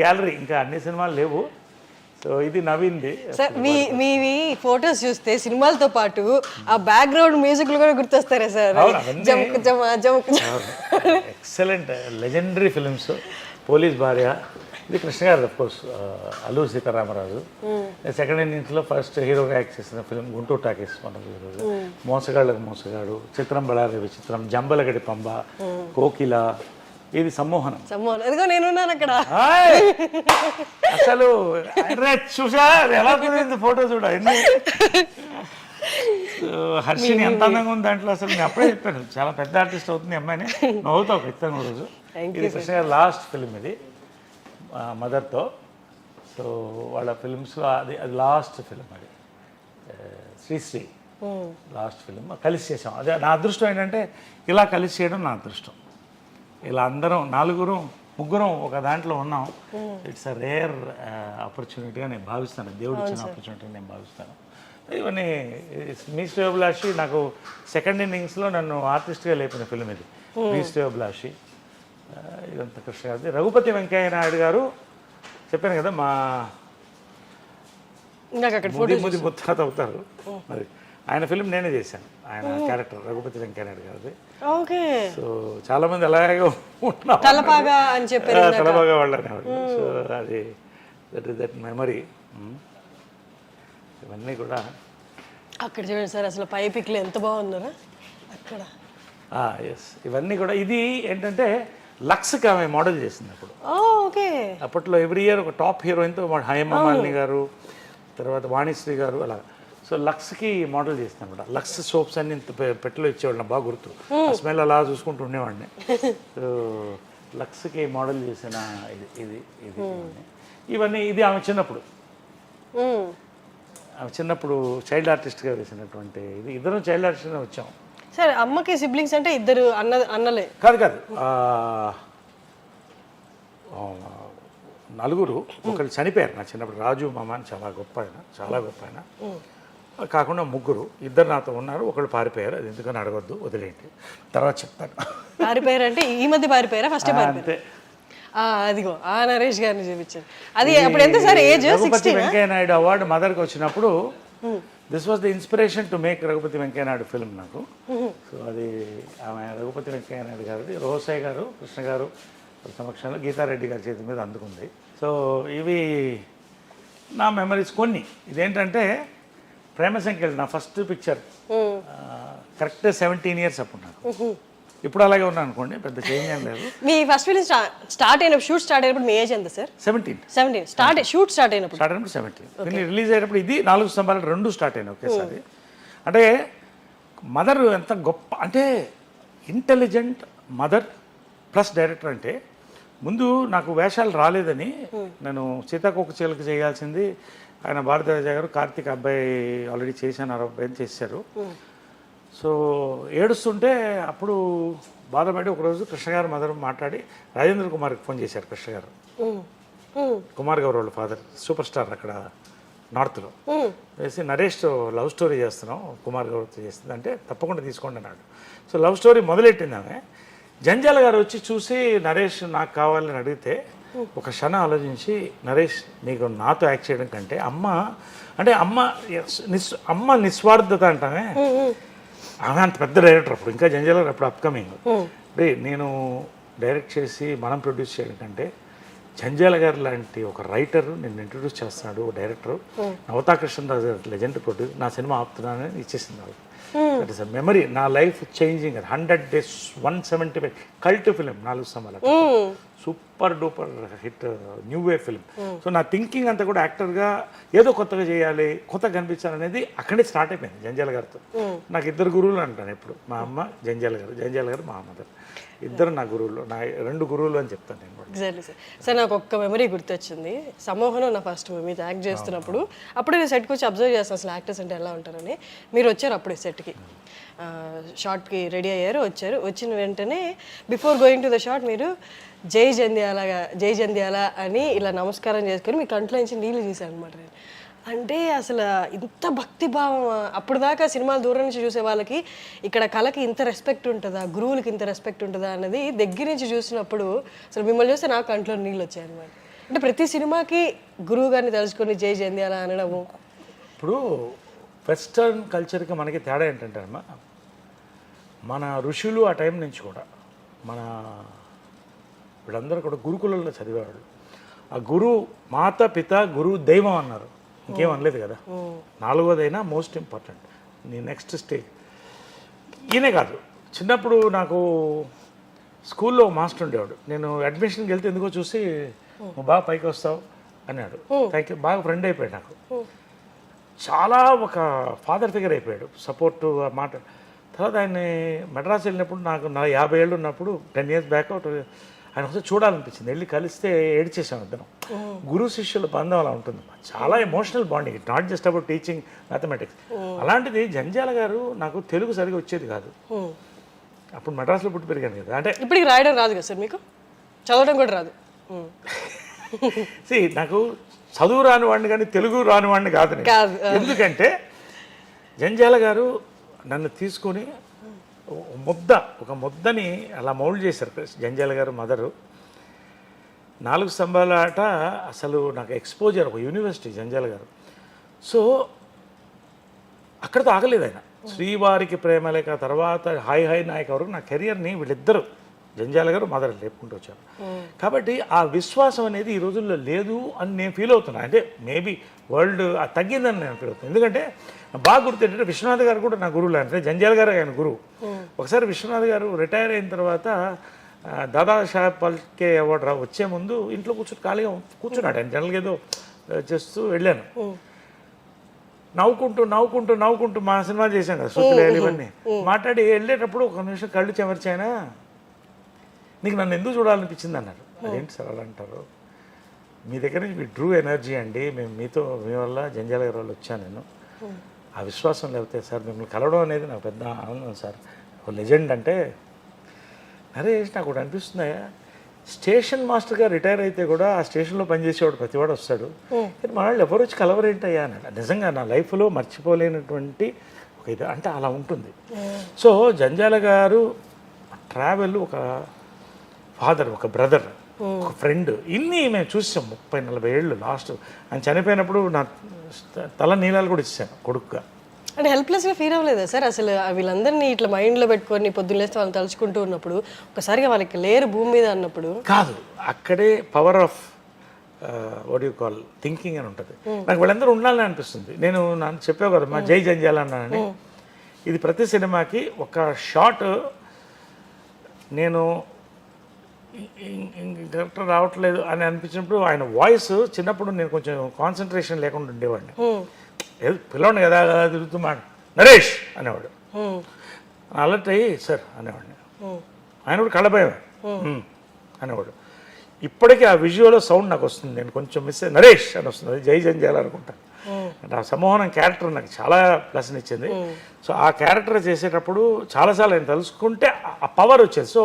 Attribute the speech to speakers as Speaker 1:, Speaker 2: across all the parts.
Speaker 1: Gallery. ఇంకా అన్ని సినిమాలు లేవు. సో ఇది నవీన్ది
Speaker 2: సార్ మీ మీవి ఫొటోస్ చూస్తే సినిమాలతో పాటు ఆ బ్యాక్గ్రౌండ్ మ్యూజిక్లు కూడా గుర్తొస్తారా సార్? జమక్ జమ జమక్
Speaker 1: ఎక్సలెంట్ లెజెండరీ ఫిలిమ్స్ పోలీస్ భార్య. ఇది కృష్ణ గారు కోర్స్ అల్లూరి సీతారామరాజు. సెకండ్ ఇన్నింగ్స్లో ఫస్ట్ హీరోగా యాక్ట్ చేసిన ఫిలిం గుంటూరు టాకీస్ మనకు ఈరోజు మోసగాళ్ళకు మోసగాడు. చిత్రం బళారి విచిత్రం. జంబలగడి పంబ. కోకిల. ఇది సమ్మోహనం.
Speaker 2: సమ్మోహన్. నేనున్నాను అక్కడ!
Speaker 1: అసలు అరే చూసా? ఎలా కుదిరింది ఫోటో చూడ ఎన్ని హర్షిని ఎంత అందంగా ఉంది దాంట్లో అసలు నేను అప్పుడే చెప్పాను. చాలా పెద్ద ఆర్టిస్ట్ అవుతుంది అమ్మాయిని. నవ్వుతావు ఖచ్చితంగా రోజు. ఇది కృష్ణ లాస్ట్ ఫిలిం ఇది మదర్తో సో వాళ్ళ ఫిలిమ్స్లో అది అది లాస్ట్ ఫిలిం అది. శ్రీశ్రీ. లాస్ట్ ఫిలిం కలిసి చేసాం. అదే నా అదృష్టం ఏంటంటే ఇలా కలిసి చేయడం నా అదృష్టం. ఇలా అందరం నలుగురు ముగ్గురం ఒక దాంట్లో ఉన్నాం. ఇట్స్ అ రేర్ ఆపర్చునిటీగా నేను భావిస్తాను. దేవుడు ఇచ్చిన ఆపర్చునిటీ నేను భావిస్తాను. ఇవన్నీ మీ శ్రేయోభిలాషి నాకు సెకండ్ ఇన్నింగ్స్లో నన్ను ఆర్టిస్ట్గా లేపిన ఫిలిం ఇది. మీ శ్రేయోభిలాషి ఆ, ఇదంతా కృష్ణ గారిది. రఘుపతి వెంకయ్య నాయుడు గారు చెప్పాను కదా మా ముది ముది ముత్తాత అవుతారు. మరి ఆయన ఫిలిం నేనే చేశాను. ఆయన క్యారెక్టర్ రఘుపతి వెంకయ్య నాయుడు గారిది.
Speaker 2: ఓకే.
Speaker 1: సో చాలా మంది అలాగే ఉన్నారు
Speaker 2: తలపాగా అని చెప్పారు
Speaker 1: ఆ, తలబాగా వాళ్ళు అనేవాళ్ళు సో అది దట్ ఇస్ దట్ మెమరీ ఇవన్నీ కూడా
Speaker 2: అక్కడ చూడండి సార్ అసలు పై పిక్లు ఎంత బాగున్నారా? అక్కడ.
Speaker 1: ఎస్ ఇవన్నీ కూడా ఇది ఏంటంటే లక్స్కి ఆమె మోడల్ చేసింది అప్పుడు
Speaker 2: ఓకే.
Speaker 1: అప్పట్లో ఎవ్రీ ఇయర్ ఒక టాప్ హీరోయిన్తో హేమమాలిని గారు తర్వాత వాణిశ్రీ గారు అలా సో లక్స్కి మోడల్ అనమాట లక్స్ సోప్స్ అన్ని ఇంత పెట్టెలో ఇచ్చేవాళ్ళు బాగా గుర్తు. స్మెల్ అలా చూసుకుంటూ ఉండేవాడిని. సో లక్స్కి మోడల్ చేసిన ఇది ఇది ఇది ఇవన్నీ. ఇది ఆమె చిన్నప్పుడు. ఆమె చిన్నప్పుడు చైల్డ్ ఆర్టిస్ట్గా వేసినటువంటి ఇది. ఇద్దరం చైల్డ్ ఆర్టిస్ట్గా వచ్చాం.
Speaker 2: సరే అమ్మకి సిబ్లింగ్స్ అంటే ఇద్దరు అన్న అన్నలే.
Speaker 1: కాదు కాదు. నలుగురు. ఒకళ్ళు చనిపోయారు నా చిన్నప్పుడు. రాజు మామ అని చాలా గొప్ప ఆయన చాలా గొప్ప ఆయన. కాకుండా ముగ్గురు ఇద్దరు నాతో ఉన్నారు ఒకళ్ళు పారిపోయారు అది ఎందుకని అడగొద్దు వదిలేండి తర్వాత చెప్తాను.
Speaker 2: పారిపోయారు అంటే ఈ మధ్య పారిపోయారా? ఫస్ట్
Speaker 1: అంతే.
Speaker 2: అదిగో ఆ నరేష్ గారిని చూపించారు అది అప్పుడు ఎంత sir? Age?
Speaker 1: Raghupathi Venkaiah Naidu award మదర్కి వచ్చినప్పుడు this was the inspiration to make Raghupathi Venkaiah Naidu film నాకు సో అది ఆమె రఘుపతి వెంకయ్య నాయుడు గారిది రోసయ్య గారు కృష్ణ గారు సమక్షంలో గీతారెడ్డి గారి చేతి మీద అందుకుంది. సో ఇవి నా మెమరీస్ కొన్ని. ఇదేంటంటే ప్రేమ సంఖ్యలు నా first picture correct seventeen years అప్పుడు నాకు. ఇప్పుడు అలాగే ఉన్నాను అనుకోండి పెద్ద చేంజ్ ఏం లేదు.
Speaker 2: మీ ఫస్ట్ ఫిలిం స్టార్ట్ అయినప్పుడు షూట్ స్టార్ట్ అయినప్పుడు మీ ఏజ్ ఎంత sir?
Speaker 1: Seventeen
Speaker 2: seventeen start shoot start అయినప్పుడు.
Speaker 1: స్టార్ట్ అయినప్పుడు సెవెంటీన్ దీన్ని రిలీజ్ అయ్యేటప్పుడు ఇది నాలుగు స్తంభాలు రెండు స్టార్ట్ అయినాయి ఒకేసారి. అంటే మదర్ ఎంత గొప్ప అంటే ఇంటెలిజెంట్ మదర్ ప్లస్ డైరెక్టర్ అంటే ముందు నాకు వేషాలు రాలేదని నేను సీతాకోక చీలక చేయాల్సింది ఆయన భారతరాజ గారు కార్తీక్ అబ్బాయి ఆల్రెడీ చేశాను ఆ అబ్బాయిని చేశారు. సో ఏడుస్తుంటే అప్పుడు బాధపడి ఒకరోజు కృష్ణ గారు మదర్ మాట్లాడి రాజేంద్ర కుమార్కి ఫోన్ చేశారు కృష్ణ గారు. కుమార్ గౌరవ్ వాళ్ళ ఫాదర్ సూపర్ స్టార్ అక్కడ నార్త్లో వేసి నరేష్ లవ్ స్టోరీ చేస్తున్నాం కుమార్ గౌరవ్తో చేస్తుంది. అంటే తప్పకుండా తీసుకోండి అన్నాడు. సో లవ్ స్టోరీ మొదలెట్టింది ఆమె. జంజాల గారు వచ్చి చూసి నరేష్ నాకు కావాలని అడిగితే ఒక క్షణం ఆలోచించి నరేష్ నీకు నాతో యాక్ట్ చేయడం కంటే అమ్మ అంటే అమ్మ నిస్ అమ్మ నిస్వార్థత అంటామే. ఆమె అంత పెద్ద డైరెక్టర్ అప్పుడు ఇంకా జంజాల గారు అప్పుడు అప్కమింగ్ రే నేను డైరెక్ట్ చేసి మనం ప్రొడ్యూస్ చేయడం కంటే జంజాల గారు లాంటి ఒక రైటర్ నేను ఇంట్రొడ్యూస్ చేస్తున్నాడు ఒక director Navata Krishnaraju legend produce నా సినిమా ఆపుతున్నానని ఇచ్చేసింది వాళ్ళు దట్ ఇస్ మెమరీ నా life changing hundred days one seventy five cult film నాలుగు సమయాలు super duper hit new wave film. So నా థింకింగ్ అంతా కూడా యాక్టర్గా ఏదో కొత్తగా చేయాలి కొత్తగా కనిపించాలనేది అక్కడే స్టార్ట్ అయిపోయింది జంజాల గారితో. నాకు ఇద్దరు గురువులు అంటాను ఎప్పుడు. మా అమ్మ జంజాల గారు జంజాల గారు మా మదర్ ఇద్దరు నా గురువులు నా రెండు గురువులు అని చెప్తాను నేను
Speaker 2: ఎగ్జాక్ట్లీ సార్ సార్ నాకు ఒక్క మెమరీ గుర్తొచ్చింది. సమూహంలో నా ఫస్ట్ మూవీ యాక్ట్ చేస్తున్నప్పుడు. అప్పుడు నేను సెట్కి వచ్చి అబ్జర్వ్ చేస్తాను అసలు యాక్టర్స్ అంటే ఎలా ఉంటారని. మీరు వచ్చారు అప్పుడే సెట్కి. షార్ట్కి రెడీ అయ్యారు వచ్చారు. వచ్చిన వెంటనే before going to the short మీరు జై జంధ్యాలగా జై జంధ్యాల అని ఇలా నమస్కారం చేసుకొని మీ కంట్లో నుంచి నీళ్ళు తీశాను అనమాట నేను. అంటే అసలు ఇంత భక్తి భావం అప్పుడు దాకా సినిమాలు దూరం నుంచి చూసే వాళ్ళకి ఇక్కడ కళకి ఇంత రెస్పెక్ట్ ఉంటుందా గురువులకి ఇంత రెస్పెక్ట్ ఉంటుందా అన్నది దగ్గర నుంచి చూసినప్పుడు అసలు మిమ్మల్ని చూస్తే నాకు కంట్లో నీళ్ళు వచ్చాయి అనమాట అంటే ప్రతి సినిమాకి గురువు గారిని తలుచుకొని జై జంధ్యాల అనడము.
Speaker 1: ఇప్పుడు వెస్టర్న్ కల్చర్కి మనకి తేడా ఏంటంటే అమ్మా మన ఋషులు ఆ టైం నుంచి కూడా మన వీళ్ళందరూ కూడా గురుకులంలో చదివేవాళ్ళు. ఆ గురు మాత పిత గురువు దైవం అన్నారు. ఇంకేం అనలేదు కదా. నాలుగోదైనా మోస్ట్ ఇంపార్టెంట్. నీ నెక్స్ట్ స్టేజ్. ఈయనే కాదు. చిన్నప్పుడు నాకు స్కూల్లో మాస్టర్ ఉండేవాడు. నేను అడ్మిషన్కి వెళ్తే ఎందుకో చూసి నువ్వు బాగా పైకి వస్తావు అన్నాడు. థ్యాంక్ యూ బాగా ఫ్రెండ్ అయిపోయాడు నాకు. చాలా ఒక ఫాదర్ ఫిగర్ అయిపోయాడు. సపోర్ట్ మాట. తర్వాత ఆయన్ని మెడ్రాస్ వెళ్ళినప్పుడు నాకు నా యాభై ఏళ్ళు ఉన్నప్పుడు టెన్ ఇయర్స్ బ్యాక్ అవుట్ ఆయన ఒకసారి చూడాలనిపించింది. వెళ్ళి కలిస్తే ఏడ్చేసాం ఇద్దరం. గురు శిష్యుల బంధం అలా ఉంటుంది. చాలా emotional bonding not just about teaching mathematics అలాంటిది జంజాల గారు నాకు తెలుగు సరిగా వచ్చేది కాదు. అప్పుడు మెడ్రాస్లో పుట్టి పెరిగాను కదా. అంటే
Speaker 2: ఇప్పటికి రాయడం రాదు కదా సార్ మీకు? చదవడం కూడా రాదు.
Speaker 1: నాకు చదువు రాని వాడిని కానీ తెలుగు రాని వాడిని కాదు ఎందుకంటే జంజాల గారు నన్ను తీసుకొని ముద్ద ఒక ముద్దని అలా మౌల్డ్ చేశారు జంజాల గారు మదరు. నాలుగు స్తంభాల ఆట అసలు నాకు ఎక్స్పోజర్ ఒక యూనివర్సిటీ జంజాల గారు. సో అక్కడితో ఆగలేదు ఆయన. శ్రీవారికి ప్రేమలేక తర్వాత హాయ్ హాయ్ నాయక్ వరకు నా కెరియర్ని వీళ్ళిద్దరు జంజాల గారు మదర్ లేపుకుంటూ వచ్చారు. కాబట్టి ఆ విశ్వాసం అనేది ఈ రోజుల్లో లేదు అని నేను ఫీల్ అవుతున్నా. అంటే మేబీ వరల్డ్ తగ్గిందని నేను ఫీల్ అవుతున్నాను ఎందుకంటే బాగా గుర్తు ఏంటంటే విశ్వనాథ్ గారు కూడా నా గురువులు. అంటే జంజాల గారు ఆయన గురువు. ఒకసారి విశ్వనాథ్ గారు రిటైర్ అయిన తర్వాత దాదా సాహెబ్ పల్కే అవార్డు రా వచ్చే ముందు ఇంట్లో కూర్చొని ఖాళీగా కూర్చున్నాడు. ఆయన జనరల్గా ఏదో చేస్తూ వెళ్ళాను. నవ్వుకుంటూ నవ్వుకుంటూ నవ్వుకుంటూ మా సినిమా చేశాం కదా సుత్తులేలు ఇవన్నీ. మాట్లాడి వెళ్ళేటప్పుడు ఒక నిమిషం కళ్ళు చెమర్చాయినా నీకు నన్ను ఎందుకు చూడాలనిపించింది అన్నారు. అదేంటి సార్ అలా అంటారు? మీ దగ్గర నుంచి మీ ఎనర్జీ అండి. మేము మీతో మీ వల్ల జంజాల గారి వాళ్ళు వచ్చాను నేను. ఆ విశ్వాసం లేకపోతే సార్ మిమ్మల్ని కలవడం అనేది నాకు పెద్ద ఆనందం సార్. ఒక లెజెండ్ అంటే నరేష్ నాకు ఒకటి అనిపిస్తున్నాయా స్టేషన్ మాస్టర్గా రిటైర్ అయితే కూడా ఆ స్టేషన్లో పనిచేసేవాడు ప్రతివాడు వస్తాడు. కానీ మన వాళ్ళు ఎవరు వచ్చి కలవరేంటయ్యా అన్నాడు నిజంగా నా లైఫ్లో మర్చిపోలేనటువంటి ఒక ఇది అంటే అలా ఉంటుంది. సో జంజాల గారు ట్రావెల్ ఒక ఫాదర్ ఒక బ్రదర్ ఒక ఫ్రెండ్. ఇన్ని మేము చూసాం ముప్పై నలభై ఏళ్ళు లాస్ట్. ఆయన చనిపోయినప్పుడు నా తల నీళ్ళాలు కూడా ఇచ్చాను కొడుకుగా.
Speaker 2: అంటే హెల్ప్లెస్గా ఫీల్ అవ్వలేదా సార్? అసలు వీళ్ళందరినీ ఇట్లా మైండ్లో పెట్టుకొని పొద్దున్న లేస్తే వాళ్ళని తలుచుకుంటూ ఉన్నప్పుడు ఒకసారిగా వాళ్ళకి లేరు భూమి మీద అన్నప్పుడు.
Speaker 1: కాదు అక్కడే power of what you call thinking అని ఉంటుంది. నాకు వీళ్ళందరూ ఉండాలని అనిపిస్తుంది. నేను నన్ను చెప్పావు కదా మా జై జంజాల అన్నానని ఇది ప్రతి సినిమాకి ఒక షాట్ నేను డైరెక్టర్ రావట్లేదు అని అనిపించినప్పుడు ఆయన వాయిస్ చిన్నప్పుడు నేను కొంచెం కాన్సన్ట్రేషన్ లేకుండా ఉండేవాడిని పిల్లవాడిని కదా కదా తిరుగుతూ మాట నరేష్ అనేవాడు అలర్ట్ అయ్యి సార్ అనేవాడిని ఆయన కూడా కళ్ళభయం అనేవాడు ఇప్పటికీ ఆ విజువల్ సౌండ్ నాకు వస్తుంది నేను కొంచెం మిస్ అయ్యి నరేష్ అని వస్తుంది అది జై జంజాల అనుకుంటాను అంటే ఆ సమోహనం క్యారెక్టర్ నాకు చాలా ప్లస్ని ఇచ్చింది. సో ఆ క్యారెక్టర్ చేసేటప్పుడు చాలాసార్లు నేను తలుసుకుంటే ఆ- ఆ పవర్ వచ్చేది. సో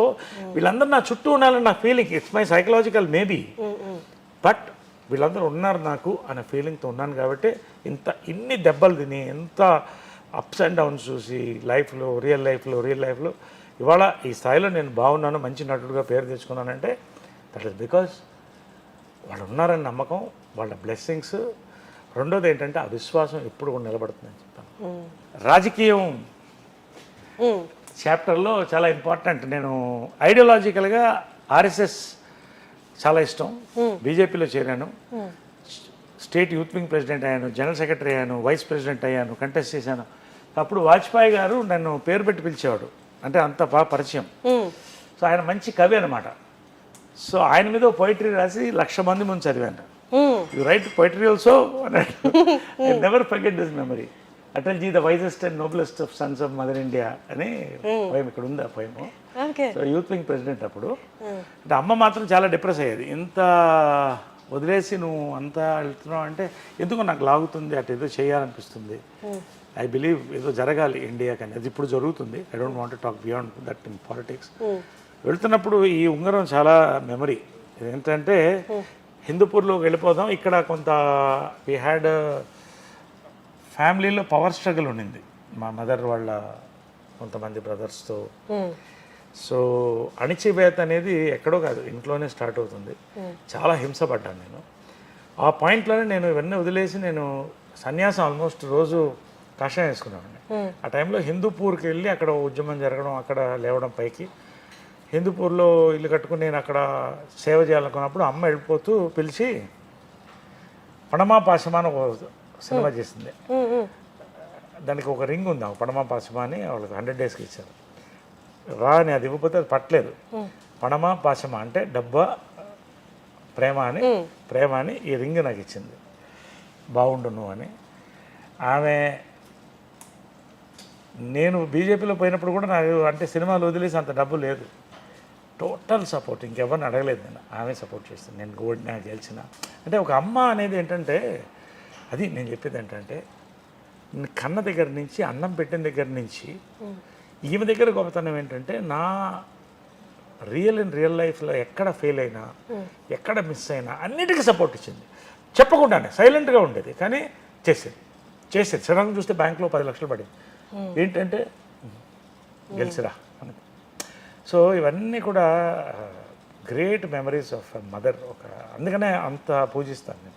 Speaker 1: వీళ్ళందరూ నా చుట్టూ ఉండాలని నా feeling it's my psychological maybe but వీళ్ళందరూ ఉన్నారు నాకు అనే ఫీలింగ్తో ఉన్నాను కాబట్టి ఇంత ఇన్ని దెబ్బలు తిని ఎంత అప్స్ అండ్ డౌన్స్ చూసి లైఫ్లో రియల్ లైఫ్లో రియల్ లైఫ్లో ఇవాళ ఈ స్థాయిలో నేను బాగున్నాను మంచి నటుడుగా పేరు తెచ్చుకున్నానంటే దట్ ఇస్ బికాస్ వాళ్ళు ఉన్నారని నమ్మకం వాళ్ళ బ్లెస్సింగ్స్ రెండోది ఏంటంటే ఆ విశ్వాసం ఎప్పుడు కూడా నిలబడుతుందని చెప్తాను. రాజకీయం చాప్టర్లో చాలా ఇంపార్టెంట్. నేను ఐడియాలజికల్గా ఆర్ఎస్ఎస్ చాలా ఇష్టం. బీజేపీలో చేరాను. స్టేట్ యూత్ వింగ్ ప్రెసిడెంట్ అయ్యాను జనరల్ సెక్రటరీ అయ్యాను వైస్ ప్రెసిడెంట్ అయ్యాను కంటెస్ట్ చేశాను. అప్పుడు వాజ్పేయి గారు నన్ను పేరు పెట్టి పిలిచేవాడు. అంటే అంత బాగా పరిచయం. సో ఆయన మంచి కవి అనమాట సో ఆయన మీద పోయిటరీ రాసి లక్ష మంది ముందు చదివాను. You write poetry also I never forget this memory Atal ji the wisest and noblest of sons of mother India అని పోయం ఇక్కడ ఉంది ఆ
Speaker 2: okay
Speaker 1: so youth wing president అప్పుడు. అంటే అమ్మ మాత్రం చాలా డిప్రెస్ అయ్యేది. ఇంత వదిలేసి నువ్వు అంతా వెళ్తున్నావు అంటే ఎందుకు నాకు లాగుతుంది అటు ఏదో చేయాలనిపిస్తుంది. ఐ బిలీవ్ ఏదో జరగాలి ఇండియా కానీ. అది ఇప్పుడు జరుగుతుంది. I don't want talk beyond that in politics వెళ్తున్నప్పుడు ఈ ఉంగరం చాలా మెమరీ ఏంటంటే హిందూపూర్లోకి వెళ్ళిపోదాం. ఇక్కడ కొంత వి హ్యాడ్ ఫ్యామిలీలో పవర్ స్ట్రగుల్ ఉండింది. మా మదర్ వాళ్ళ కొంతమంది బ్రదర్స్తో.
Speaker 2: ఉమ్,
Speaker 1: సో అణిచివేత అనేది ఎక్కడో కాదు ఇంట్లోనే స్టార్ట్ అవుతుంది. చాలా హింసపడ్డాను నేను. ఆ పాయింట్లోనే నేను ఇవన్నీ వదిలేసి నేను సన్యాసం ఆల్మోస్ట్ రోజు కషాయం వేసుకున్నాను ఆ టైంలో హిందూపూర్కి వెళ్ళి అక్కడ ఉద్యమం జరగడం అక్కడ లేవడం పైకి హిందూపూర్లో ఇల్లు కట్టుకుని నేను అక్కడ సేవ చేయాలనుకున్నప్పుడు అమ్మ వెళ్ళిపోతూ పిలిచి పణమా పాశమా అని ఒక సినిమా చేసింది. దానికి ఒక రింగ్ ఉంది ఆ పణమా పాశమా అని వాళ్ళకి హండ్రెడ్ డేస్కి ఇచ్చారు. రా అని అది ఇవ్వకపోతే అది పట్టలేదు. పణమా పాశమా అంటే డబ్బా ప్రేమ అని ప్రేమ అని ఈ రింగ్ నాకు ఇచ్చింది. బాగుండు నువ్వు అని. ఆమె నేను బీజేపీలో పోయినప్పుడు కూడా నాకు అంటే సినిమాలు వదిలేసి అంత డబ్బు లేదు. టోటల్ సపోర్ట్ ఇంకెవరిని అడగలేదు నేను. ఆమె సపోర్ట్ చేస్తుంది నేను ఓడినా గెలిచిన. అంటే ఒక అమ్మ అనేది ఏంటంటే అది నేను చెప్పేది ఏంటంటే కన్న దగ్గర నుంచి అన్నం పెట్టిన దగ్గర నుంచి ఈమె దగ్గర గొప్పతనం ఏంటంటే నా రియల్ ఇన్ రియల్ లైఫ్లో ఎక్కడ ఫెయిల్ అయినా ఎక్కడ మిస్ అయినా అన్నిటికీ సపోర్ట్ ఇచ్చింది. చెప్పకుండానే సైలెంట్గా ఉండేది. కానీ చేసేది. చేసేది. సడన్గా చూస్తే బ్యాంక్లో పది లక్షలు పడింది. ఏంటంటే గెలిచిరా. సో ఇవన్నీ కూడా గ్రేట్ మెమరీస్ ఆఫ్ మదర్ ఒక అందుకనే అంత పూజిస్తాను నేను.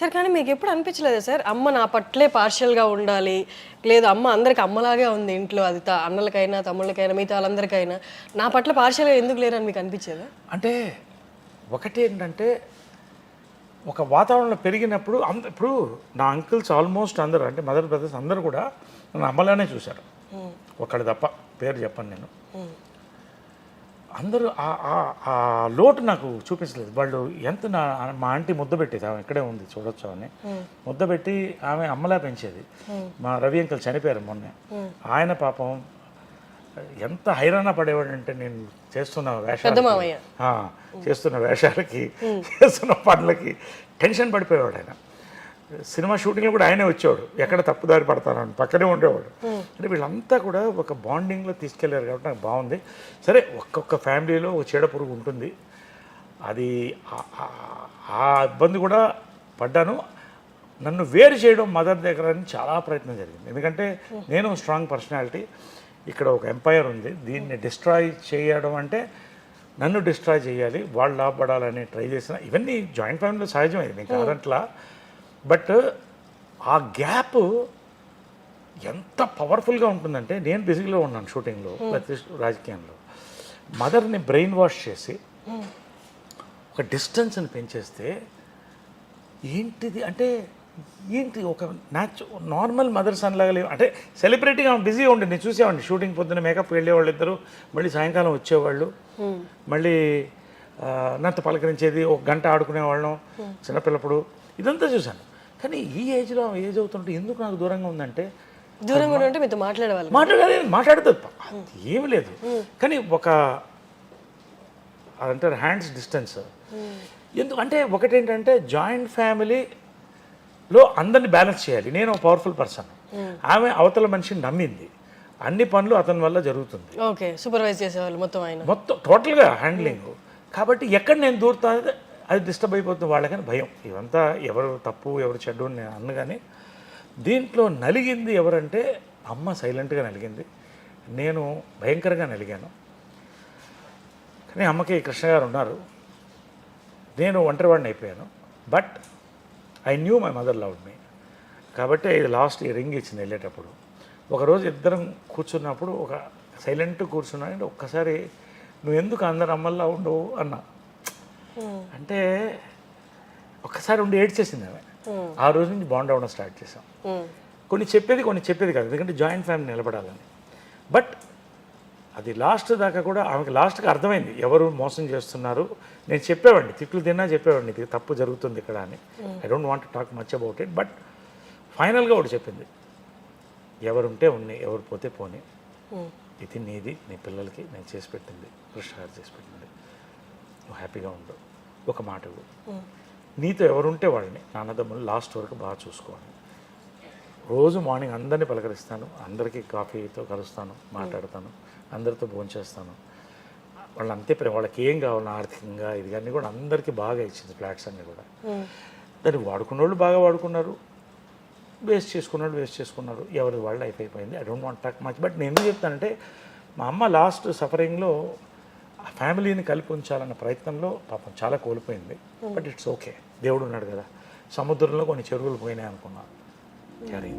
Speaker 2: సార్ కానీ మీకు ఎప్పుడు అనిపించలేదా సార్? అమ్మ నా పట్లే పార్షియల్గా ఉండాలి. లేదు అమ్మ అందరికి అమ్మలాగే ఉంది ఇంట్లో అది త- అన్నలకైనా తమ్ముళ్ళకైనా మిగతా వాళ్ళందరికైనా. నా పట్ల పార్షియల్గా ఎందుకు లేరని మీకు అనిపించేదా
Speaker 1: అంటే ఒకటి ఏంటంటే ఒక వాతావరణంలో పెరిగినప్పుడు అంద ఇప్పుడు నా అంకిల్స్ ఆల్మోస్ట్ అందరూ అంటే మదర్ బ్రదర్స్ అందరూ కూడా నన్ను అమ్మలానే చూశారు. ఒకళ్ళు తప్ప పేరు చెప్పను నేను. అందరూ ఆ- ఆ- ఆ లోటు నాకు చూపించలేదు. వాళ్ళు ఎంత నా మా ఆంటీ ముద్ద పెట్టేది ఆమె ఇక్కడే ఉంది చూడొచ్చు అని. ముద్ద పెట్టి ఆమె అమ్మలా పెంచేది. మా రవి అంకుల్ చనిపోయారు మొన్నే. ఆయన పాపం ఎంత హైరాణ పడేవాడు అంటే నేను చేస్తున్న వేషాలు. చేస్తున్న వేషాలకి చేస్తున్న పనులకి టెన్షన్ పడిపోయేవాడు ఆయన. సినిమా షూటింగ్లో కూడా ఆయనే వచ్చేవాడు. ఎక్కడ తప్పుదారి పడతానని. పక్కనే ఉండేవాడు. అంటే వీళ్ళంతా కూడా ఒక బాండింగ్లో తీసుకెళ్ళారు కాబట్టి నాకు బాగుంది. సరే ఒక్కొక్క ఫ్యామిలీలో ఒక చీడ పురుగు ఉంటుంది. అది ఆ- ఇబ్బంది కూడా పడ్డాను. నన్ను వేరు చేయడం మదర్ దగ్గర అని చాలా ప్రయత్నం జరిగింది. ఎందుకంటే నేను స్ట్రాంగ్ పర్సనాలిటీ. ఇక్కడ ఒక ఎంపైర్ ఉంది. దీన్ని డిస్ట్రాయ్ చేయడం అంటే నన్ను డిస్ట్రాయ్ చేయాలి వాళ్ళు లాభపడాలని ట్రై చేసిన ఇవన్నీ జాయింట్ ఫ్యామిలీలో సహజమే. నేను కాదంట్లా. బట్ ఆ గ్యాప్ ఎంత పవర్ఫుల్గా ఉంటుందంటే నేను బిజీలో ఉన్నాను షూటింగ్లో రాజకీయంలో. మదర్ని బ్రెయిన్ వాష్ చేసి ఒక డిస్టెన్స్ని పెంచేస్తే ఏంటిది? అంటే ఏంటి ఒక న్యాచు నార్మల్ మదర్ సన్ లాగా లేవు. అంటే సెలబ్రిటీగా బిజీగా ఉండి నేను చూసేవాడిని. షూటింగ్ పొద్దున్న మేకప్ వెళ్ళేవాళ్ళు ఇద్దరు మళ్ళీ సాయంకాలం వచ్చేవాళ్ళు. మళ్ళీ ఆ, నాతో పలకరించేది ఒక గంట ఆడుకునేవాళ్ళం చిన్నపిల్లప్పుడు. ఇదంతా చూశాను. కానీ ఈ ఏజ్లో ఏజ్ అవుతుంటే ఎందుకు నాకు దూరంగా ఉందంటే
Speaker 2: దూరంగా ఉంటే మీతో మాట్లాడేవాళ్ళు
Speaker 1: మాట్లాడాలి మాట్లాడుతుంది ఏమి లేదు. కానీ ఒక అదంటారు హ్యాండ్స్ డిస్టెన్స్. ఎందుకు అంటే ఒకటేంటంటే జాయింట్ ఫ్యామిలీలో అందరిని బ్యాలెన్స్ చేయాలి. నేను ఒక పవర్ఫుల్ పర్సన్. ఆమె అవతల మనిషిని నమ్మింది. అన్ని పనులు అతని వల్ల జరుగుతుంది.
Speaker 2: ఓకే సూపర్వైజ్ చేసేవాళ్ళు మొత్తం ఆయన.
Speaker 1: మొత్తం టోటల్గా హ్యాండ్లింగ్. కాబట్టి ఎక్కడ నేను దూరుతా అది డిస్టర్బ్ అయిపోతుంది వాళ్ళకని భయం. ఇవంతా ఎవరు తప్పు ఎవరు చెడ్డు నేను అన్ను కానీ దీంట్లో నలిగింది ఎవరంటే అమ్మ సైలెంట్గా నలిగింది. నేను భయంకరంగా నలిగాను. కానీ అమ్మకి కృష్ణ గారు ఉన్నారు. నేను ఒంటరివాడిని అయిపోయాను. But I knew my mother love me. కాబట్టి ఇది లాస్ట్ ఈ రింగ్ ఇచ్చింది వెళ్ళేటప్పుడు. ఒకరోజు ఇద్దరం కూర్చున్నప్పుడు ఒక సైలెంట్ కూర్చున్నాను ఒక్కసారి నువ్వు ఎందుకు అందరు అమ్మల్లా ఉండవు అన్నా అంటే ఒక్కసారి ఉండి ఏడ్చేసింది ఆమె. ఆ రోజు నుంచి బాండ్ అవ్వడం స్టార్ట్ చేసాం
Speaker 2: ఉమ్.
Speaker 1: కొన్ని చెప్పేది కొన్ని చెప్పేది కాదు. ఎందుకంటే జాయింట్ ఫ్యామిలీ నిలబడాలని. బట్ అది లాస్ట్ దాకా కూడా ఆమెకి లాస్ట్కి అర్థమైంది. ఎవరు మోసం చేస్తున్నారు? నేను చెప్పేవాడిని. తిట్లు తిన్నా చెప్పేవాడిని. ఇది తప్పు జరుగుతుంది ఇక్కడ అని. I don't want talk much about it but ఫైనల్గా ఒకటి చెప్పింది. ఎవరుంటే ఉన్నాయి ఎవరు పోతే పోనీ. ఇది నీది నీ పిల్లలకి నేను చేసి పెట్టింది కృష్ణ గారు చేసి పెట్టింది. నువ్వు హ్యాపీగా ఉండు. ఒక మాట ఇవ్వు. నీతో ఎవరుంటే వాళ్ళని నాన్నదమ్ములు లాస్ట్ వరకు బాగా చూసుకోవాలి రోజు మార్నింగ్ అందరినీ పలకరిస్తాను. అందరికీ కాఫీతో కలుస్తాను మాట్లాడతాను. అందరితో భోంచేస్తాను. వాళ్ళు అంతే ప్రేమ వాళ్ళకి ఏం కావాలి ఆర్థికంగా ఇది అన్నీ కూడా అందరికీ బాగా ఇచ్చింది ఫ్లాట్స్ అన్నీ కూడా. దాన్ని వాడుకున్న వాళ్ళు బాగా వాడుకున్నారు. వేస్ట్ చేసుకున్నాడు వేస్ట్ చేసుకున్నారు. ఎవరి వాళ్ళు లైఫ్ అయిపోయింది. I don't want talk much. But నేను ఎందుకు చెప్తానంటే మా అమ్మ లాస్ట్ సఫరింగ్లో ఆ ఫ్యామిలీని కలిపి ఉంచాలన్న ప్రయత్నంలో పాపం చాలా కోల్పోయింది. But it's okay. దేవుడు ఉన్నాడు కదా. సముద్రంలో కొన్ని చెరువులు పోయినాయి అనుకున్నాను క్యారీ